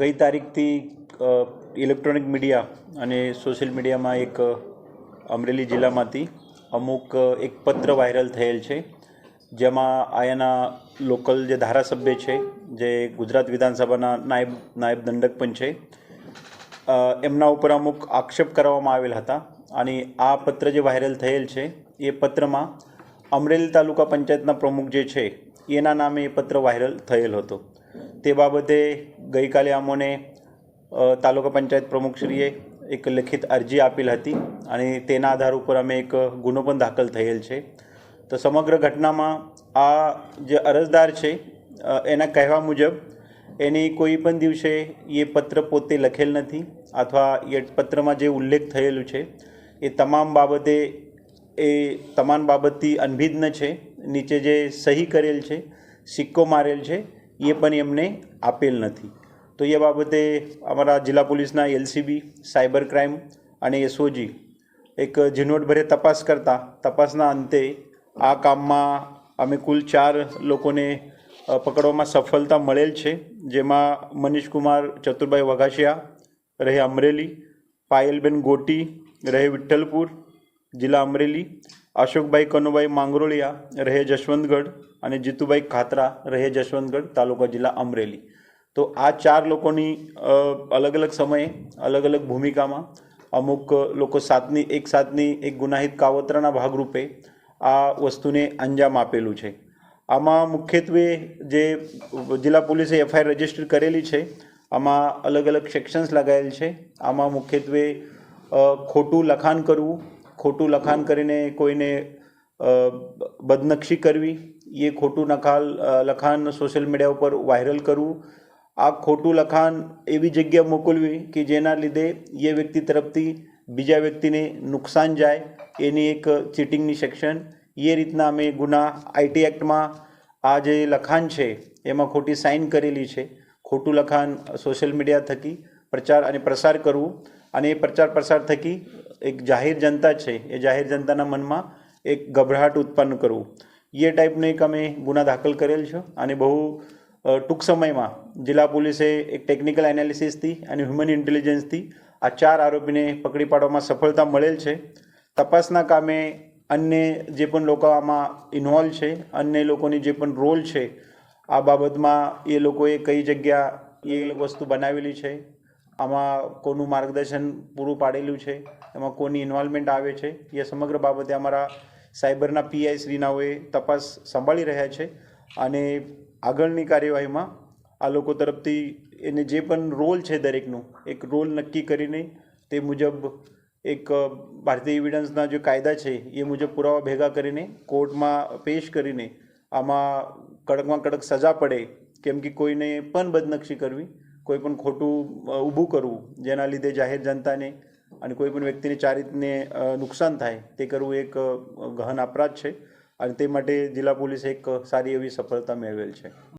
ગઈ તારીખથી electronic media અને સોશિયલ મીડિયામાં એક અમરેલી જિલ્લામાંથી અમુક એક પત્ર વાયરલ થયેલ છે. જેમાં આયાના લોકલ જે ધારાસભ્ય છે, જે ગુજરાત વિધાનસભાના નાયબ નાયબ દંડક પણ છે એમના ઉપર અમુક આક્ષેપ કરવામાં આવેલ હતા. અને આ પત્ર જે વાયરલ થયેલ છે, એ પત્રમાં અમરેલી તાલુકા પંચાયતના પ્રમુખ જે છે, એના નામે એ પત્ર વાયરલ થયેલ હતો. તે બાબતે ગઈકાલે અમોને તાલુકા પંચાયત પ્રમુખશ્રીએ એક લેખિત અરજી આપેલ હતી અને તેના આધાર ઉપર અમે એક ગુનો પણ દાખલ થયેલ છે. તો સમગ્ર ઘટનામાં આ જે અરજદાર છે એના કહેવા મુજબ એની કોઈ પણ દિવસે એ પત્ર પોતે લખેલ નથી અથવા એ પત્રમાં જે ઉલ્લેખ થયેલું છે, એ તમામ બાબતે એ તમામ બાબતથી અનભિજ્ઞ છે, નીચે જે સહી કરેલ છે, સિક્કો મારેલ છે એ પણ એમને આપેલ નથી. તો એ બાબતે અમારા જિલ્લા પોલીસના એલસીબી, સાયબર ક્રાઇમ અને એસઓજી એક ઝીણવટભરે તપાસ કરતા, તપાસના અંતે આ કામમાં અમે કુલ ચાર લોકોને પકડવામાં સફળતા મળેલ છે. જેમાં મનીષકુમાર ચતુરભાઈ વઘાસિયા, રહે અમરેલી, પાયલબેન ગોટી, રહે વિઠ્ઠલપુર, જિલ્લા અમરેલી અશોકભાઈ કનુભાઈ માંગરોળિયા રહે જશવંતગઢ અને જીતુભાઈ ખાતરા રહે જશવંતગઢ તાલુકા જિલ્લા અમરેલી. તો આ ચાર લોકોની અલગ અલગ સમયે, અલગ અલગ ભૂમિકામાં અમુક લોકો સાતની, એક સાતની, એક ગુનાહિત કાવતરાના ભાગરૂપે આ વસ્તુને અંજામ આપેલું છે. આમાં મુખ્યત્વે જે જિલ્લા પોલીસે એફઆઈઆર રજિસ્ટર કરેલી છે, આમાં અલગ અલગ સેક્શન્સ લગાવેલ છે. આમાં મુખ્યત્વે ખોટું લખાણ કરવું ખોટું લખાણ કરીને કોઈને બદનક્ષી કરવી, એ ખોટું નખાલ લખાણ સોશિયલ મીડિયા ઉપર વાયરલ કરવું, આ ખોટું લખાણ એવી જગ્યા મોકલવી કે જેના લીધે એ વ્યક્તિ તરફથી બીજા વ્યક્તિને નુકસાન જાય, એની એક ચીટિંગની સેક્શન. એ રીતના અમે ગુના આઈટી એક્ટમાં આ જે લખાણ છે, એમાં ખોટી સાઇન કરેલી છે. ખોટું લખાણ સોશિયલ મીડિયા થકી પ્રચાર અને પ્રસાર કરવું અને એ પ્રચાર પ્રસાર થકી એક જાહેર જનતા છે. એ જાહેર જનતાના મનમાં એક ગભરાટ ઉત્પન્ન કરવું. એ ટાઈપનો એક અમે ગુના દાખલ કરેલ છે અને બહુ ટૂંક સમયમાં જિલ્લા પોલીસે એક ટેકનિકલ એનાલિસિસથી અને હ્યુમન ઇન્ટેલિજન્સથી આ ચાર આરોપીને પકડી પાડવામાં સફળતા મળેલ છે. તપાસના કામે અન્ય જે પણ લોકો આમાં ઇન્વોલ્વ છે, અન્ય લોકોની જે પણ રોલ છે, આ બાબતમાં એ લોકોએ કઈ જગ્યા એ વસ્તુ બનાવેલી છે આમાં કોનું માર્ગદર્શન પૂરું પાડેલું છે, એમાં કોની ઇન્વોલ્વમેન્ટ આવે છે, એ સમગ્ર બાબતે અમારા સાયબરના પીઆઈ શ્રીનાઓએ તપાસ સંભાળી રહ્યા છે અને આગળની કાર્યવાહીમાં આ લોકો તરફથી એને જે પણ રોલ છે દરેકનું, એક રોલ નક્કી કરીને તે મુજબ એક ભારતીય એવિડન્સના જે કાયદા છે, એ મુજબ પુરાવા ભેગા કરીને કોર્ટમાં પેશ કરીને આમાં કડકમાં કડક સજા પડે, કેમ કે કોઈને પણ બદનક્ષી કરવી કોઈ પણ ખોટું ઊભું કરવું, જેના લીધે જાહેર જનતાને અને કોઈ પણ વ્યક્તિને ચારિત્રને નુકસાન થાય, તે કરવું એક ગહન અપરાધ છે. અને તે માટે જિલ્લા પોલીસે એક સારી એવી સફળતા મેળવેલ છે.